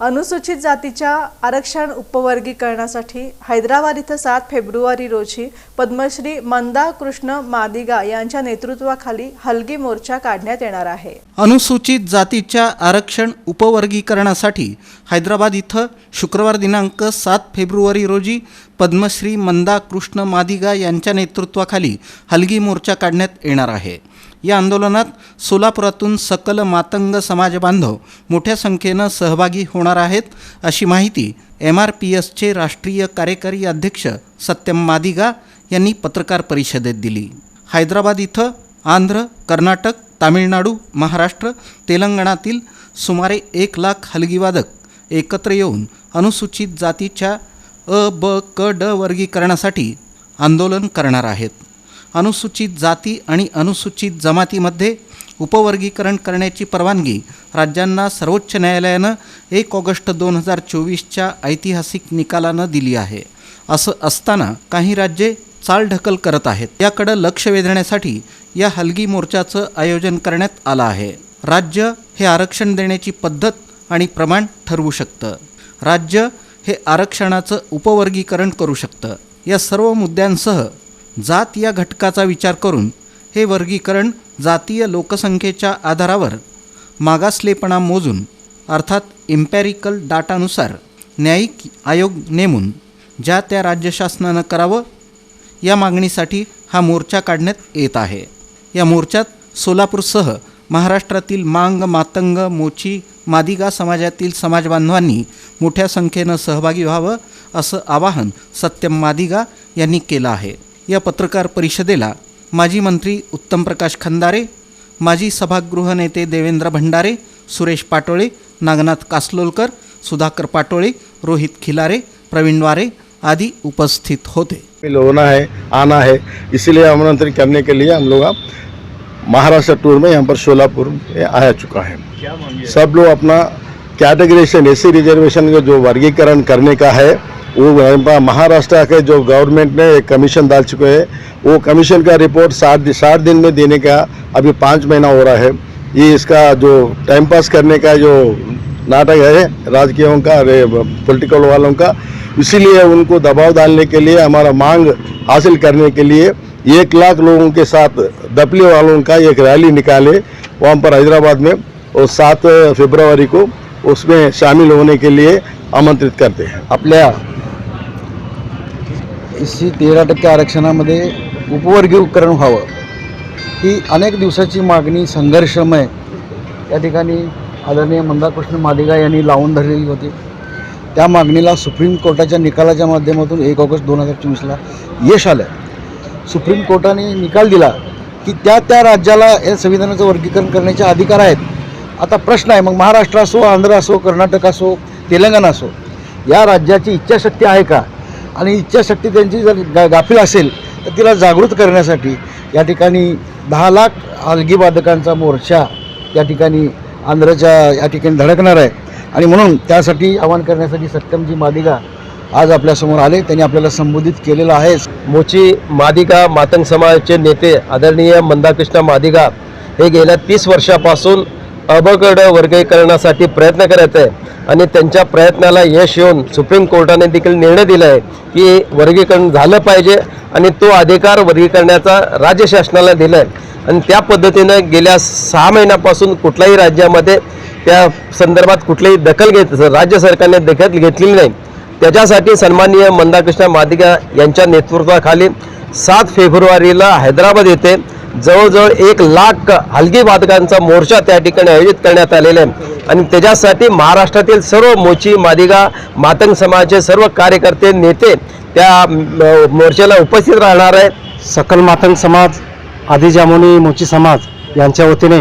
अनुसूचित जातीच्या आरक्षण उपवर्गीकरणासाठी हैदराबाद इथं सात फेब्रुवारी रोजी पद्मश्री मंदा कृष्ण मादिगा यांच्या नेतृत्वाखाली हलगी मोर्चा काढण्यात येणार आहे. अनुसूचित जातीच्या आरक्षण उपवर्गीकरणासाठी हैदराबाद इथं शुक्रवार दिनांक सात फेब्रुवारी रोजी पद्मश्री मंदा कृष्ण मादिगा यांच्या नेतृत्वाखाली हलगी मोर्चा काढण्यात येणार आहे. या आंदोलनात सोलापुरातून सकल मातंग समाज बांधव मोठ्या संख्येनं सहभागी होणार आहेत अशी माहिती एम आर पी एसचे राष्ट्रीय कार्यकारी अध्यक्ष सत्यम मादिगा यांनी पत्रकार परिषदेत दिली. हैदराबाद इथं आंध्र कर्नाटक तामिळनाडू महाराष्ट्र तेलंगणातील सुमारे एक लाख हलगीवादक एकत्र येऊन अनुसूचित जातीच्या अ ब क ड वर्गीकरणासाठी आंदोलन करणार आहेत. अनुसूचित जाती आणि अनुसूचित जमातीमध्ये उपवर्गीकरण करण्याची परवानगी राज्यांना सर्वोच्च न्यायालयानं एक ऑगस्ट दोन हजार चोवीसच्या ऐतिहासिक निकालानं दिली आहे. असं असताना काही राज्ये चालढकल करत आहेत. याकडं लक्ष वेधण्यासाठी या हलगी मोर्चाचं आयोजन करण्यात आलं आहे. राज्य हे आरक्षण देण्याची पद्धत आणि प्रमाण ठरवू शकतं. राज्य हे आरक्षणाचं उपवर्गीकरण करू शकतं. या सर्व मुद्द्यांसह जात या घटकाचा विचार करून हे वर्गीकरण जातीय लोकसंख्येच्या आधारावर मागासलेपणा मोजून अर्थात इम्पॅरिकल डाटानुसार न्यायिक आयोग नेमून ज्या त्या राज्य शासनानं करावं या मागणीसाठी हा मोर्चा काढण्यात येत आहे. या मोर्चात सोलापूरसह महाराष्ट्रातील मांग मातंग मोची मादिगा समाजातील समाजबांधवांनी मोठ्या संख्येनं सहभागी व्हावं असं आवाहन सत्यम मादिगा यांनी केलं आहे. या पत्रकार परिषदेला माजी मंत्री उत्तम प्रकाश खंदारे माजी सभागृह नेते देवेंद्र भंडारे सुरेश पाटोळे नागनाथ कासलोलकर सुधाकर पाटोळे रोहित खिलारे प्रवीण वारे आदि उपस्थित होते. होना है आना है इसीलिए आमंत्रण करने के लिए हम लोग अब महाराष्ट्र टूर में यहाँ पर शोलापुर में आया चुका है। सब लोग अपना कैटेगरीशन एसी रिजर्वेशन का जो वर्गीकरण करने का है वो महाराष्ट्र के जो गवर्नमेंट ने एक कमीशन डाल चुके हैं, वो कमीशन का रिपोर्ट साठ साठ दिन में देने का अभी पाँच महीना हो रहा है। ये इसका जो टाइम पास करने का जो नाटक है, राजकीयों का पॉलिटिकल वालों का, इसीलिए उनको दबाव डालने के लिए, हमारा मांग हासिल करने के लिए एक लाख लोगों के साथ दपली वालों का एक रैली निकाले, वहाँ पर हैदराबाद में, और सात फरवरी को उसमें शामिल होने के लिए आमंत्रित करते हैं। आपल्या एससी तेरा टक्के आरक्षणामध्ये उपवर्गीकरण व्हावं ही अनेक दिवसाची मागणी संघर्षमय. या ठिकाणी आदरणीय मंदाकृष्ण मादिगा यांनी लावून धरलेली होती. त्या मागणीला सुप्रीम कोर्टाच्या निकालाच्या माध्यमातून एक ऑगस्ट दोन हजार चोवीसला यश आलं. सुप्रीम कोर्टाने निकाल दिला की त्या त्या राज्याला या संविधानाचं वर्गीकरण करण्याचे अधिकार आहेत. आता प्रश्न आहे मग महाराष्ट्र असो आंध्र असो कर्नाटक असो तेलंगणा असो या राज्याची इच्छाशक्ती आहे का? आणि इच्छाशक्ती त्यांची जर गा गाफील असेल तर तिला जागृत करण्यासाठी या ठिकाणी दहा लाख अलगीवादकांचा मोर्चा या ठिकाणी आंध्रच्या या ठिकाणी धडकणार आहे. आणि म्हणून त्यासाठी आवाहन करण्यासाठी सत्यमजी मादिगा आज आपल्यासमोर आले. त्यांनी आपल्याला संबोधित केलेलं आहे. मोची मादिगा मातंग समाजाचे नेते आदरणीय मंदाकृष्ण मादिगा हे गेल्या तीस वर्षापासून अबगड वर्गीकरणासाठी प्रयत्न करत आहे आणि त्यांच्या प्रयत्नाला यश येऊन सुप्रीम कोर्टाने देखील निर्णय दिला आहे की वर्गीकरण झालं पाहिजे आणि तो अधिकार वर्गीकरणाचा राज्य शासनाला दिला आहे आणि त्या पद्धतीनं गेल्या सहा महिन्यापासून कुठल्याही राज्यामध्ये त्या संदर्भात कुठलीही दखल घेत राज्य सरकारने दखल घेतलेली नाही. त्याच्यासाठी सन्माननीय मंदाकृष्ण मादिका यांच्या नेतृत्वाखाली सात फेब्रुवारीला हैदराबाद येथे जवळजवळ एक लाख हलगी वादकांचा मोर्चा त्या ठिकाणी आयोजित करण्यात आलेला आहे. आणि त्याच्यासाठी महाराष्ट्रातील सर्व मोची मादिगा मातंग समाजाचे सर्व कार्यकर्ते नेते त्या मोर्चाला उपस्थित राहणार आहेत. सकल मातंग समाज आदिजामुनी मोची समाज यांच्या वतीने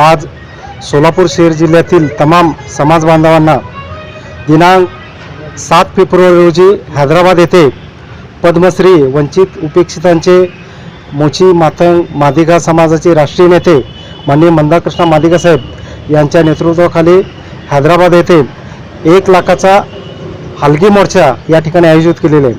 आज सोलापूर शहर जिल्ह्यातील तमाम समाज बांधवांना दिनांक सात फेब्रुवारी रोजी हैदराबाद येथे पद्मश्री वंचित उपेक्षितांचे मोची मातंग मादिगा समाजाचे राष्ट्रीय नेते माननीय मंदाकृष्ण मादिगा साहेब यांच्या नेतृत्वाखाली हैदराबाद येथे एक लाखाचा हलगी मोर्चा या ठिकाणी आयोजित केलेला आहे.